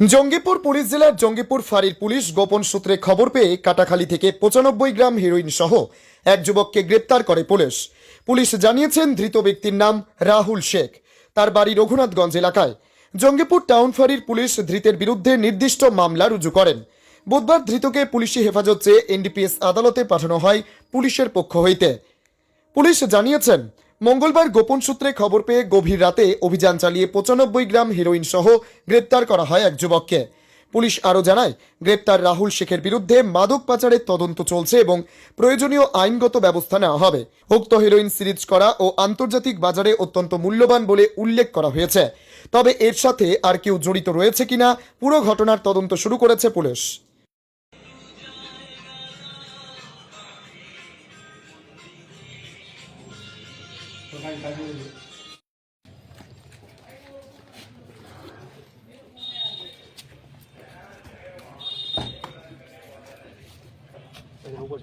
Jangipur police জেলার জঙ্গিপুর ফাঁড়ির police গোপন সূত্রে খবর পেয়ে কাটাখালী থেকে পঁচানব্বই গ্রাম হেরোইন সহ এক যুবককে গ্রেপ্তার করে পুলিশ। পুলিশ জানিয়েছেন, ধৃত ব্যক্তির নাম রাহুল শেখ। তার বাড়ি রঘুনাথগঞ্জ এলাকায়। জঙ্গিপুর টাউন ফাঁড়ির পুলিশ ধৃতের বিরুদ্ধে নির্দিষ্ট মামলা রুজু করেন। বুধবার ধৃতকে পুলিশি হেফাজত চেয়ে এনডিপিএস আদালতে পাঠানো হয় পুলিশের পক্ষ হইতে। পুলিশ জানিয়েছেন মঙ্গলবার গোপন সূত্রে খবর পেয়ে গভীর রাতে অভিযান চালিয়ে পঁচানব্বই গ্রাম হেরোইন সহ গ্রেপ্তার করা হয় এক যুবককে। পুলিশ আরও জানায়, গ্রেপ্তার রাহুল শেখের বিরুদ্ধে মাদক পাচারের তদন্ত চলছে এবং প্রয়োজনীয় আইনগত ব্যবস্থা নেওয়া হবে। উক্ত হেরোইন সিরিজ করা ও আন্তর্জাতিক বাজারে অত্যন্ত মূল্যবান বলে উল্লেখ করা হয়েছে। তবে এর সাথে আর কেউ জড়িত রয়েছে কিনা পুরো ঘটনার তদন্ত শুরু করেছে পুলিশ। 가까이 가져오지. 그냥 한번